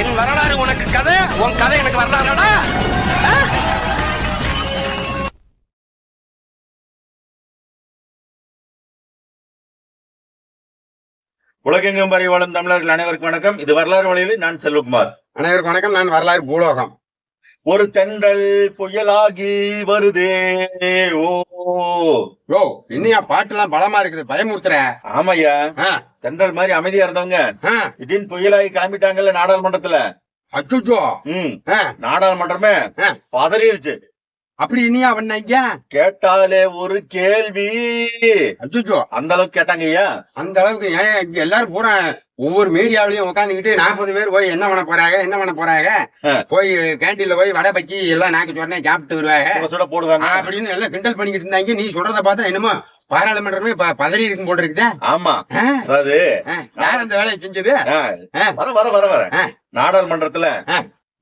என் வரலாறு உனக்கு கதை உன் கதை எனக்கு வரலாறாடா? உலகெங்கும் வரை வாழும் தமிழர்கள் அனைவருக்கும் வணக்கம். இது வரலாறு வழியில் நான் செல்வகுமார். அனைவருக்கும் வணக்கம். நான் வரலாறு பூலோகம். ஒரு தென்றல் புயலாகி வருதே ஓ யோ இன்னையா பாட்டுலாம் பலமா இருக்குது. பயமுறுத்துற. ஆமாய்யா. தென்றல் மாதிரி அமைதியா இருந்தவங்க திடீர்னு புயலாகி கிளம்பிட்டாங்கல்ல நாடாளுமன்றத்துல. அச்சச்சோ. நாடாளுமன்றமே. பதறிடுச்சு அப்படி இனியா ஐயா கேட்டாலே ஒரு கேள்வி. அச்சச்சோ அந்த அளவுக்கு கேட்டாங்க ஐயா. அந்த அளவுக்கு ஏன் எல்லாரும் பூரா ஒவ்வொரு மீடியாவிலயும் உட்காந்துக்கிட்டு நாற்பது பேர் போய் என்ன பண்ண போறாங்க என்ன பண்ண போறாங்க. போய் கேண்டீன்ல போய் வடை பச்சி எல்லாம் நாக்கு சொன்னே சாப்பிட்டு வருவாங்க. போடுவாங்க. அப்படின்னு எல்லாம் கிண்டல் பண்ணிக்கிட்டு இருந்தாங்க. நீ சொல்றத பார்த்தா என்னமோ பாராளுமன்றமே பதறி இருக்கும் போல இருக்குதே. ஆமா. அதாவது யார் அந்த வேலையை செஞ்சது. வர வர வர வர. நாடாளுமன்றத்துல.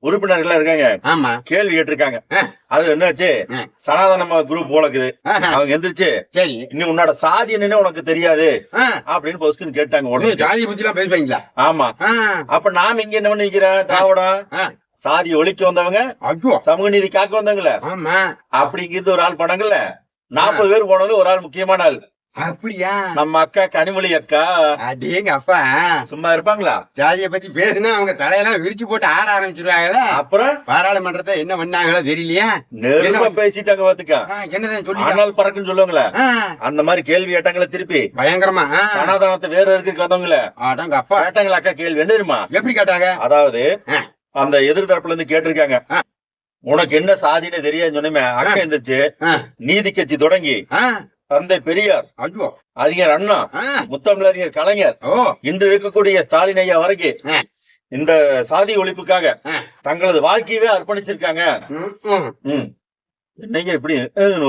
உறுப்பினர்கள் இருக்காங்க. ஆமா. கேள்வி கேட்டிருக்காங்க. அது என்னாச்சு. சனாதன குரூப் போலக்குது. ஆஹா, அவங்க எந்திரிச்சு சரி. இன்னும் உன்னோட சாதி என்னன்னு உனக்கு தெரியாது. அப்படின்னு பொஸ்குன்னு கேட்டாங்க உடனே. ஜாதியை பத்தி எல்லாம் பேசுவீங்களா? ஆமா. அப்ப நாம இங்க என்ன பண்ணிக்கிறோம்? திராவிடம். சாதி ஒழிக்க வந்தவங்க சமூக நீதி காக்க வந்தவங்கள. ஆமா. அப்படிங்கிறது ஒரு ஆள் படங்கள்ல. நாற்பது பேர் போனவங்க ஒரு ஆள் முக்கியமான ஆள். அப்படியா? நம்ம அக்கா கனிமொழி அக்கா. அடேங்க அப்பா. சும்மா இருப்பாங்களா? ஜாதியை பத்தி பேசுனா அவங்க தலையெல்லாம் விரிச்சு போட்டு ஆட ஆரம்பிச்சிருவாங்களே. அப்புறம்? பாராளுமன்றத்தை என்ன பண்ணாங்களோ தெரியலையா. நெருப்ப பேசிட்டாங்க பாத்துக்கா. என்னதான் சொல்லி ஆனால் பறக்குன்னு சொல்லுவாங்களே. அந்த மாதிரி கேள்வி கேட்டாங்களே திருப்பி. பயங்கரமா சனாதனத்தை வேற இருக்கு வந்தவங்கள அடங்க அப்பா. கேட்டாங்களா அக்கா கேள்வி. என்ன தெரியுமா? எப்படி கேட்டாங்க? அதாவது. அந்த எதிர்த்தரப்புல இருந்து கேட்டிருக்காங்க. உனக்கு என்ன சாதின்னு தெரியாது சொன்னமே அக்கா எந்திரிச்சு நீதி கட்சி தொடங்கி தந்தை பெரியார் அறிஞர் அண்ணா முத்தமிழறிஞர் கலைஞர் இன்று இருக்கக்கூடிய ஸ்டாலின் ஐயா வரைக்கும். இந்த சாதி ஒழிப்புக்காக. தங்களது வாழ்க்கையவே அர்ப்பணிச்சிருக்காங்க. என்னங்க இப்படி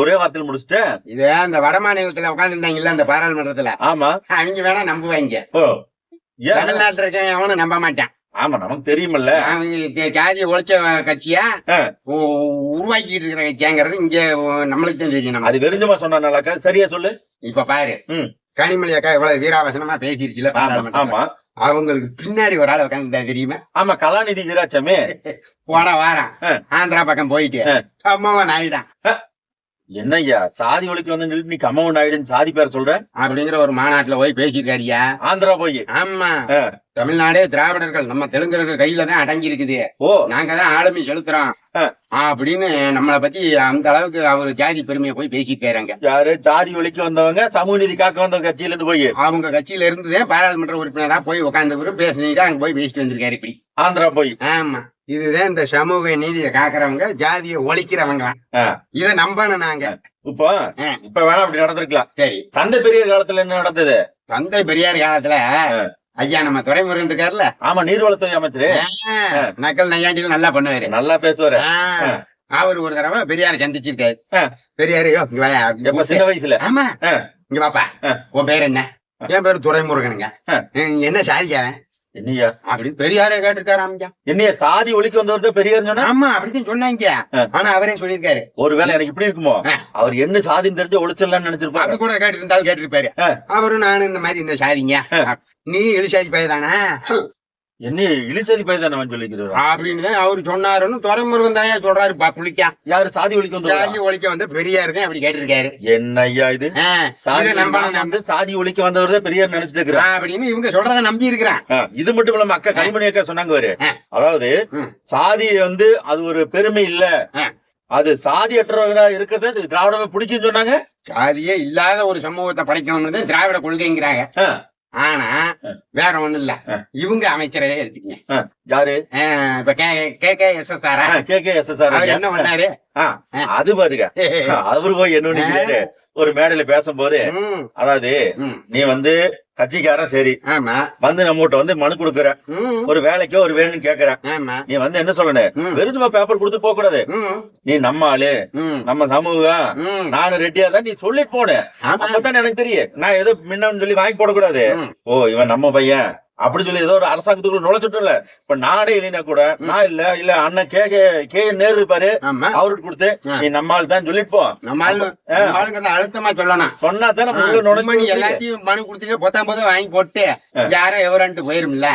ஒரே வார்த்தையில் முடிச்சிட்டேன். இது அந்த வட மாநிலத்துல உட்கார்ந்து இருந்தாங்கல்ல அந்த பாராளுமன்றத்துல. ஆமா. அவங்க வேணா நம்புவாங்க. தமிழ்நாட்டுல இருக்க அவனும் நம்ப மாட்டான். ஆமா நமக்கு தெரியுமல்ல. ஜாதியை ஒழிச்ச கட்சியா? உருவாக்கிட்டு இருக்கிற கட்சியாங்கிறது இங்க நம்மளுக்கு தான் தெரியும் அது வெறிஞ்சமா சொன்னாக்கா சரியா சொல்லு. இப்ப பாரு. கனிமொழி அக்கா இவ்வளவு வீராவசனமா பேசிருச்சுல ஆமா அவங்களுக்கு பின்னாடி ஒரு ஆள் உட்காந்து தெரியுமா? ஆமா கலாநிதி வீராச்சமே. போன வாரம். ஆந்திரா பக்கம் போயிட்டு. அம்மாவன் ஆயிட்டான். என்னய்யா சாதி ஒழிக்க வந்து நீ கம்மவன் ஆயிடுன்னு சாதி பேர் சொல்ற? அப்படிங்கிற ஒரு மாநாட்டுல போய் பேசியிருக்காருயா ஆந்திரா போய். ஆமா. தமிழ்நாடே திராவிடர்கள் நம்ம தெலுங்கர்கள் கையில தான் அடங்கி இருக்குது ஓ. நாங்க தான் ஆளுமை செலுத்துறோம். அப்படின்னு நம்மளை பத்தி அந்த அளவுக்கு அவர் ஜாதி பெருமையை போய் பேசிட்டாருங்க யாரு? ஜாதி ஒழிக்க வந்தவங்க சமூக நீதி காக்க வந்த கட்சியில இருந்து போய். அவங்க கட்சியில இருந்ததே பாராளுமன்ற உறுப்பினரா போய் உட்கார்ந்து பேசிட்டு அங்க போய் பேசிட்டு வந்திருக்காரு இப்படி. ஆந்திரா போய். ஆமா. இதுதான் இந்த சமூக நீதியை காக்குறவங்க ஜாதியை ஒழிக்கிறவங்க. இத நம்பணும் நாங்க. இப்போ. இப்ப வேணா அப்படி நடந்திருக்கலாம். சரி. தந்தை பெரியார் காலத்துல என்ன நடந்தது? தந்தை பெரியார் காலத்துல. ஐயா நம்ம துறைமுருகன் இருக்காருல்ல ஆமா நீர்வளத்துறை அமைச்சரு நக்கல் நையாண்டில நல்லா பண்ணுவாரு நல்லா பேசுவாரு. அவர் ஒரு தடவை பெரியார சந்திச்சிருக்காரு ஆ. பெரியாரு யோ, இங்க வாயா. எப்ப சின்ன வயசுல ஆமா. இங்க பாப்பா. உன் பேர் என்ன என் பேரு. நீ என்ன சாதிக்காரன் என்னையா அப்படின்னு பெரியாரே கேட்டிருக்காரு ஆமாஞ்சா என்னைய சாதி ஒழிக்க வந்தவர் பெரியார் சொன்னா? ஆமா அப்படிதான் சொன்னாங்க. ஆனா அவரே சொல்லியிருக்காரு. ஒருவேளை எனக்கு இப்படி இருக்குமோ. அவர் என்ன சாதின்னு தெரிஞ்சு ஒழிச்சிடலாம்னு நினைச்சிருப்பாரு. அப்படி கூட கேட்டு இருந்தாலும் கேட்டிருப்பாரு. அவரும் நானும் இந்த மாதிரி இந்த சாதிங்க. நீ இழுசாதி பையதானா என்ன இழிசதி பையன் சொல்லிக்கிறாரு? அப்படின்னு தான் அவரு சொன்னாருன்னு துறைமுருகன் தான் சொல்றாரு பா குளிக்கா. யாரு சாதி ஒழிக்க வந்தவர்? ஜாதி ஒழிக்க வந்து பெரியார் தான் அப்படி கேட்டிருக்காரு. என்ன ஐயா இது சாதி நம்பணும் வந்து சாதி ஒழிக்க வந்தவர் தான் பெரியார் நினைச்சிட்டு இருக்கிறார் அப்படின்னு இவங்க சொல்றத நம்பி இருக்கிறான். இது மட்டும் இல்லாம அக்கா கனிமணி அக்கா சொன்னாங்க ஆ. அதாவது. சாதி வந்து அது ஒரு பெருமை இல்ல. அது சாதியற்றவர்களா இருக்கிறது அது திராவிடமே பிடிக்கும்னு சொன்னாங்க. ஜாதியே இல்லாத ஒரு சமூகத்தை படைக்கணும்னு திராவிட கொள்கைங்கிறாங்க. ஆனா வேற ஒண்ணும் இல்ல. இவங்க அமைச்சரே எடுத்துக்கங்க. யாரு? இப்ப K K S S R K K S S அவர் என்ன பண்ணாரு? அது பாருங்க. அவரு போய் என்ன ஒரு மேடையில பேசும்போது அதாவது நீ வந்து கட்சிக்காரன் சரி. ஆமா. வந்து நம்மகிட்ட வந்து மனு கொடுக்குற. ஒரு வேலைக்கோ ஒரு வேணும்னு கேக்குற. ஆமா. நீ வந்து என்ன சொல்லணும்? வெறுதுமா பேப்பர் கொடுத்து போக கூடாது நீ நம்ம ஆளு. நம்ம சமூகம். நானும் ரெட்டியா தான் நீ சொல்லிட்டு போன. ஆமா. அப்பதான் எனக்கு தெரியும். நான் ஏதோ முன்னன்னு சொல்லி வாங்கி போடக்கூடாது. ஓ இவன் நம்ம பையன். அப்படி சொல்லி ஏதோ ஒரு அரசாங்கத்துக்குள்ள நுழைச்சுட்டோம்ல. இப்ப நானே இல்லைன்னா கூட நான் இல்ல இல்ல அண்ணன் கே கே கே நேரு இருப்பாரு. அவருக்கு கொடுத்து. நீ தான் நம்ம ஆளு ஆ. நம்ம ஆளுங்கிறத அழுத்தமா சொல்லணும். சொன்னா தான் நம்ம எல்லாத்தையும் மனு கொடுத்தீங்க பொத்தாம் போதும் வாங்கி போட்டு யாரோ எவரன்ட்டு போயிரும்ல.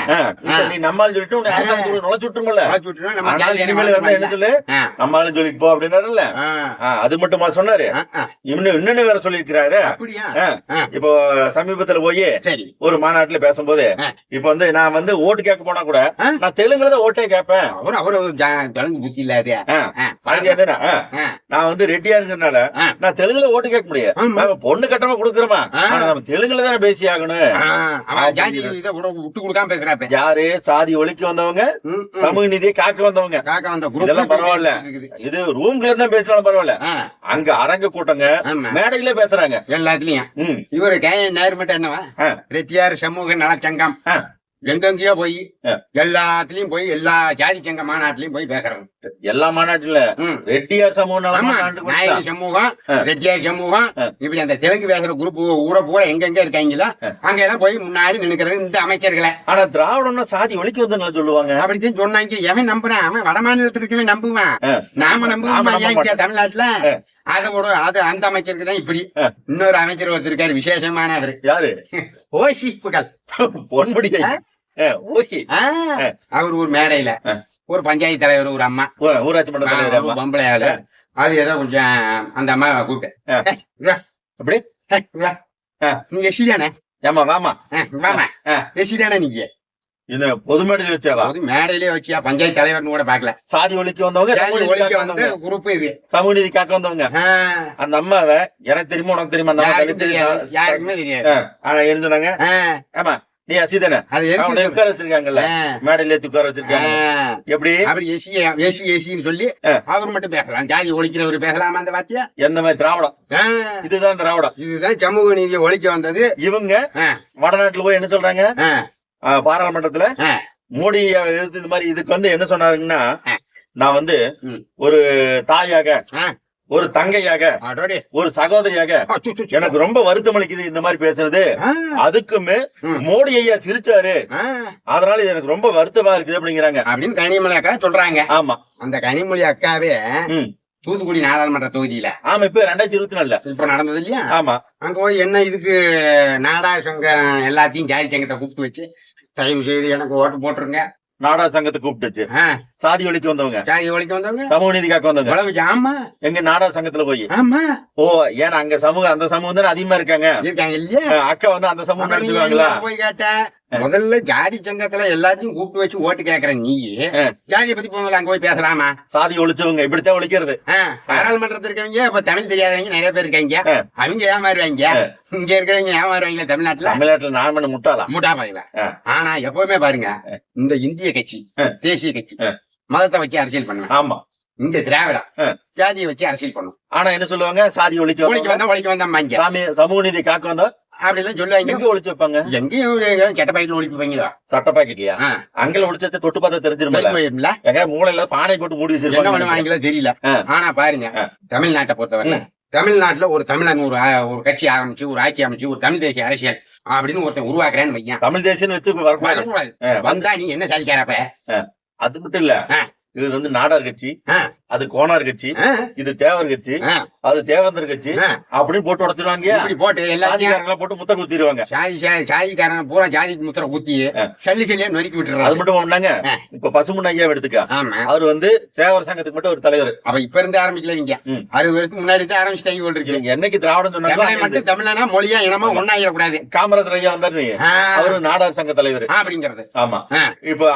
நீ நம்மால் சொல்லிட்டு உன்னை அரசாங்கத்துக்குள்ள நுழைச்சு விட்டுருமல்ல வளைச்சு விட்டுருவோம், நம்ம என்ன சொல்லு ஆ, நம்மாலும் சொல்லிட்டு போ அப்படின்னாருல்ல அது மட்டுமா சொன்னாரு. இன்னும் இன்னொன்னு வேற சொல்லியிருக்கிறாரு. அப்படியா? ஆ, ஆ. இப்போ சமீபத்துல போய் ஒரு மாநாட்டுல பேசும்போது. இப்ப வந்து நான் வந்து ஓட்டு கேட்க போனா கூட. நான் தெலுங்குல தான் ஓட்டே கேட்பேன். அவர் அவர் தெலுங்கு புத்தி இல்லாத நான் வந்து ரெட்டியா இருக்கிறதுனால ஆ. நான் தெலுங்குல ஓட்டு கேட்க முடியாது. பொண்ணு கட்டமா கொடுக்குறோமா. நம்ம தெலுங்குல தானே பேசி ஆகணும். விட்டு கொடுக்காம பேசுறாப்ப யாரு? சாதி ஒழிக்க வந்தவங்க. சமூக நீதியை காக்க வந்தவங்க. காக்கா வந்த இதெல்லாம் பரவாயில்ல. இது ரூம்குள்ள தான் பேசினாலும் பரவாயில்ல. அங்க அரங்க கூட்டங்க மேடையில பேசுறாங்க. எல்லாத்துலயும். இவரு கேய நேர் மட்டும் என்னவா. ரெட்டியார் சமூக நலச்சங்கம். எங்கெங்கயோ போய். எல்லாத்துலயும் போய் எல்லா ஜாதி சங்க மாநாட்டிலயும் போய் பேசுறாங்க எல்லா மாநாட்டுல. ரெட்டியார் சமூகம் ஆ. ரெட்டியார் சமூகம். இப்படி அந்த தெலுங்கு பேசுற குரூப் ஊட பூரா எங்கெங்க இருக்காங்களோ. அங்க எல்லாம் போய் முன்னாடி நின்னுக்கிறது இந்த அமைச்சர்களை ஆனா திராவிடம்னா சாதி ஒழிக்க வந்து சொல்லுவாங்க அப்படித்தான் சொன்னாங்க எவன் நம்புறான் அவன் வட மாநிலத்துல இருக்கவன் நம்புவான். நாம நாம நம்புவோமா. தமிழ்நாட்டுல ஆ. அத அந்த அமைச்சருக்கு தான் இப்படி. இன்னொரு அமைச்சர் ஒருத்தர் இருக்காரு விசேஷமானவர் யாரு ஓசிப்புகள் பொன்முடி ஆ? அவர் ஒரு மேடையில. ஒரு பஞ்சாயத்து தலைவர் ஒரு அம்மா. ஊராட்சி மன்ற தலைவர். பொம்பளை ஆளு. அது ஏதோ கொஞ்சம் அந்த அம்மா கூப்பிட்டேன். அப்படி? ஏய், இங்க வா. ஆ. நீ எஸ்சி தானே ஏமா வாமா. ஆ. எஸ்சி தானே நீங்க? இன்னும் பொது மேடையில் வச்சாவா அது மேடையிலே வச்சியா? பஞ்சாயத்து தலைவர்னு கூட பாக்கல சாதி ஒழிக்க வந்தவங்க நீதி ஒழிக்க வந்த. குரூப் இது. சமூக நீதி காக்க வந்தவங்க. அந்த அம்மாவை எனக்கு தெரியுமா உனக்கு தெரியுமா? யாருக்கும் தெரியாது. ஆனா என்ன சொன்னாங்க. ஆமா நீ அசிதானே. அது அவனை உட்கார வச்சிருக்காங்கல்ல மேடையில ஏத்தி உட்கார வச்சிருக்காங்க. எப்படி? அப்படி எஸ்சி எஸ்சி எஸ்சின்னு சொல்லி. அவர் மட்டும் பேசலாம். ஜாதி ஒழிக்கிறவர் பேசலாமா அந்த வார்த்தையா? எந்த மாதிரி? திராவிடம். இதுதான் திராவிடம். இதுதான் சமூக நீதியை ஒழிக்க வந்தது. இவங்க வடநாட்டுல போய் என்ன சொல்றாங்க? பாராளுமன்றத்துல. மோடி இந்த மாதிரி இதுக்கு வந்து என்ன சொன்னாருங்கன்னா. நான் வந்து. ஒரு தாயாக. ஒரு தங்கையாக. ஒரு சகோதரியாக. எனக்கு ரொம்ப வருத்தம் அளிக்குது இந்த மாதிரி பேசுறது. அதுக்குமே. மோடி ஐயா சிரிச்சாரு. அதனால எனக்கு ரொம்ப வருத்தமா இருக்குது அப்படிங்கிறாங்க. அப்படின்னு கனிமொழி அக்கா சொல்றாங்க. ஆமா. அந்த கனிமொழி அக்காவே. தூத்துக்குடி நாடாளுமன்ற தொகுதியில. ஆமா இப்ப ரெண்டாயிரத்தி இருபத்தி நாலுல. இப்ப நடந்தது இல்லையா? ஆமா. அங்க போய் என்ன இதுக்கு நாடா சங்கம் எல்லாத்தையும் ஜாதி சங்கத்தை கூப்பிட்டு வச்சு தயவு செய்து எனக்கு ஓட்டு போட்டுருங்க. நாடா சங்கத்தை கூப்பிட்டுச்சு. சாதி ஒழிக்க வந்தவங்க. ஜாதி ஒழிக்க வந்தவங்க? சமூக நீதி காக்க வந்தவங்க. ஆமா. எங்க நாடா சங்கத்துல போய். ஆமா. ஓ ஏன்னா அங்க சமூகம் அந்த சமூகம் தானே அதிகமா இருக்காங்க. இருக்காங்க இல்லையா? அக்கா வந்து அந்த சமூகம் போய் கேட்ட? முதல்ல ஜாதி சங்கத்துல எல்லாத்தையும் கூப்பிட்டு வச்சு ஓட்டு கேக்குற நீ. ஜாதியை பத்தி போகல அங்க போய் பேசலாமா? சாதி ஒழிச்சவங்க இப்படித்தான் ஒழிக்கிறது. பாராளுமன்றத்துல இருக்கவங்க இப்ப தமிழ் தெரியாதவங்க நிறைய பேர் இருக்காங்க. அவங்க ஏமாறுவாங்க. இங்க இருக்கிறவங்க ஏமாறுவாங்க தமிழ்நாட்டுல? தமிழ்நாட்டுல நான் பண்ண முட்டாளா? மூட்டா பாருங்க. ஆனா எப்பவுமே பாருங்க இந்த இந்திய கட்சி. தேசிய கட்சி. மதத்தை வச்சு அரசியல் பண்ணுவேன். ஆமா. இந்த திராவிடம். ஜாதியை வச்சு அரசியல் பண்ணும். ஆனா என்ன சொல்லுவாங்க? சாதி ஒழிக்க ஒழிக்க வந்தா ஒழிக்க வந்தா சாமி சமூக நீதி காக்க வந்தா அப்படி எல்லாம் சொல்லுவாங்க. எங்க ஒழிச்சு வைப்பாங்க? எங்கேயும் கெட்ட பாக்கெட்ல ஒழிப்பாங்களா சட்ட பாக்கெட்லயா? அங்கல ஒழிச்சத தொட்டு பார்த்தா போயிரும்ல? எங்க மூளையில பானை போட்டு மூடி பண்ணுவாங்களோ தெரியல. ஆனா பாருங்க. தமிழ்நாட்டை பொறுத்தவரை தமிழ்நாட்டுல ஒரு தமிழன் ஒரு ஒரு கட்சி ஆரம்பிச்சு ஒரு ஆட்சி அமைச்சு ஒரு தமிழ் தேசிய அரசியல் அப்படின்னு ஒருத்தன் உருவாக்குறேன்னு வையன் தமிழ் தேசியம் வச்சு வந்து- நீ என்ன சாதிக்காரப்ப? அது மட்டும் இல்ல. இது வந்து நாடார் கட்சி. அது கோனார் கட்சி இது தேவர் கட்சி அது தேவேந்தர் கட்சி. அப்படின்னு போட்டு உடச்சிருவாங்க. இப்படி போட்டு எல்லாத்தையும் சாதிக்காரங்களா போட்டு முத்த குத்திடுவாங்க. சாதி சாதி சாதிக்காரன் பூரா ஜாதி முத்திர குத்தி. சல்லி சல்லியா நொறுக்கி அது விட்டுறாரு மட்டும் பண்ணாங்க. இப்ப பசுமன் ஐயா எடுத்துக்க. அவர் வந்து தேவர் சங்கத்துக்கு மட்டும் ஒரு தலைவர். அப்ப இப்ப இருந்து ஆரம்பிக்கல நீங்க. அறுபது வருஷத்துக்கு முன்னாடி தான் ஆரம்பிச்சுட்டாங்க போல் இருக்கு. இவங்க என்னைக்கு திராவிடம் சொன்னாங்க மட்டும் தமிழனா மொழியா இனமா ஒன்னாயிடக்கூடாது காமராஜர் ஐயா வந்தாரு அவரு நாடார் சங்க தலைவர். அப்படிங்கிறது. ஆமா. இப்ப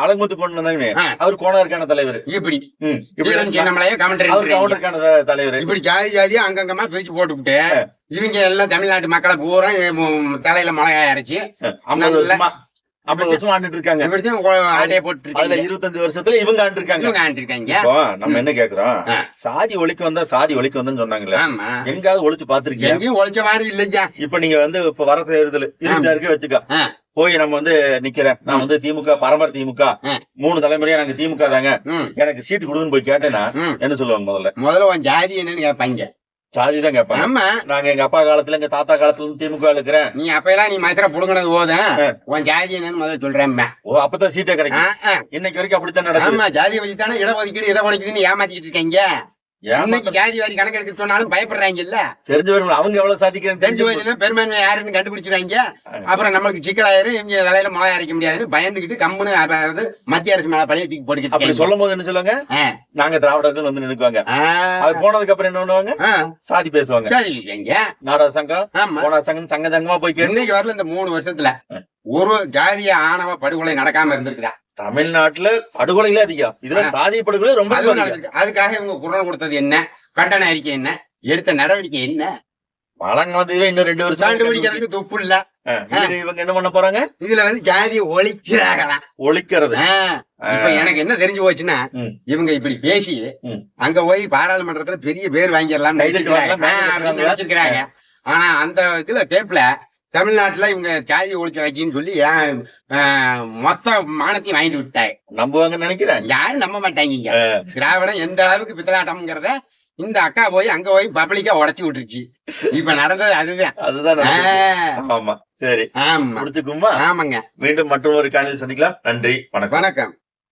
வந்தாங்க ஆ. அவர் கோனாருக்கான தலைவர். இப்படி. கவுண்டருக்கான த- தலைவர். இப்படி ஜாதி ஜாதியா அங்கங்கமா பிரிச்சு போட்டுவிட்டு இவங்க எல்லாம் தமிழ்நாட்டு மக்களை பூரா தலையில மிளகாய் அரைச்சு நல்ல- ஐம்பது வருஷமா ஆண்டுட்டு இருக்காங்க அதுல இருபத்தஞ்சு வருஷத்துல இவங்க ஆண்டு இருக்காங்க நம்ம என்ன கேக்குறோம். சாதி ஒழிக்க வந்தா சாதி ஒழிக்க வந்தா சொன்னாங்கல்ல. ஆமா. எங்காவது ஒழிச்சு பாத்திருக்கீங்க எங்கேயும் ஒழிச்ச மாதிரி இல்லையா இப்ப நீங்க வந்து இப்ப வர தேர்தல் இருபத்தாயிரம் வச்சுக்கோ. போய் நம்ம வந்து நிக்கிறேன். நான் வந்து திமுக பரம்பரை திமுக. மூணு தலைமுறையா நாங்க திமுக தாங்க. எனக்கு சீட்டு கொடுன்னு போய் கேட்டேன்னா என்ன சொல்லுவாங்க முதல்ல? முதல்ல உன் ஜாதி என்னன்னு கேட்பாங்க. சாதி தான் கேட்பாங்க. ஆமா நாங்க எங்க அப்பா காலத்துல எங்க தாத்தா காலத்துல இருந்து திமுக இருக்கிறேன். நீ அப்பெல்லாம் நீ மசர புடுங்கினது போதும். உன் ஜாதி என்னன்னு முதல்ல சொல்றேன் ஓ அப்பதான் சீட்டே கிடைக்கும். இன்னைக்கு வரைக்கும் அப்படித்தான் நடக்குது. ஆமா ஜாதி வச்சு தானே இடஒதுக்கீடு இதை ஒதுக்கீடுன்னு ஏமாத்திக்கிட்டு இருக்கீங்க? இன்னைக்கு ஜாதி வாரி கணக்கு எடுக்க சொன்னாலும் பயப்படுறாங்கல்ல? தெரிஞ்சு அவங்க எவ்வளவு சாதிக்கிறேன்னு தெரிஞ்சு பெரும்பான்மை யாருன்னு கண்டுபிடிச்சிருவாங்க அப்புறம் நம்மளுக்கு சிக்கலாயிரும் இவங்க தலையில மழை அரைக்க முடியாதுன்னு பயந்துகிட்டு கம்முன்னு அதாவது மத்திய அரசு மேல பழைய தூக்கி போட்டுக்கிட்டு அப்படி. சொல்லும் போது என்ன சொல்லுவாங்க. நாங்க திராவிடர்கள் வந்து நினைக்குவாங்க அது போனதுக்கு அப்புறம் என்ன பண்ணுவாங்க? சாதி பேசுவாங்க. ஜாதி விஷயங்க நாடக சங்கம் போனா சங்கம் சங்க சங்கமா போய் இன்னைக்கு வரல இந்த மூணு வருஷத்துல. ஒரு ஜாதிய ஆணவ படுகொலை நடக்காம இருந்திருக்கா தமிழ்நாட்டுல படுகொலைகளே அதிகம். இதுல சாதி படுகொலை ரொம்ப. அதுக்காக இவங்க குரல் கொடுத்தது என்ன? கண்டன அறிக்கை என்ன? எடுத்த நடவடிக்கை என்ன? மழங்காலத்துல இன்னும் ரெண்டு வருஷம் கண்டுபிடிக்கிறதுக்கு துப்பு இல்ல. இவங்க என்ன பண்ண போறாங்க? இதுல வந்து ஜாதி ஒழிக்கிறாங்களாம் ஒழிக்கிறது. இப்ப எனக்கு என்ன தெரிஞ்சு போச்சுன்னா. இவங்க இப்படி பேசி. அங்க போய் பாராளுமன்றத்துல பெரிய பேர் வாங்கிடலாம். நினைச்சிருக்கிறாங்க ஆனா அந்த இதுல கேப்ல தமிழ்நாட்டுல இவங்க ஜாதி ஒழிச்ச வச்சின்னு சொல்லி ஏன், மொத்த மானத்தையும் வாங்கிட்டு விட்டாங்க. நம்புவாங்கன்னு நினைக்கிறேன் யாரும் நம்ப மாட்டாங்க திராவிடம் எந்த அளவுக்கு பித்தலாட்டம்ங்கிறத இந்த அக்கா போய் அங்க போய் பப்ளிக்கா உடைச்சு விட்டுருச்சு. இப்ப நடந்தது அதுதான். அதுதான். ஆமா சரி. ஆமா. முடிச்சுக்குமா ஆமாங்க. மீண்டும் மற்றொரு காலையில் சந்திக்கலாம். நன்றி வணக்கம். வணக்கம்.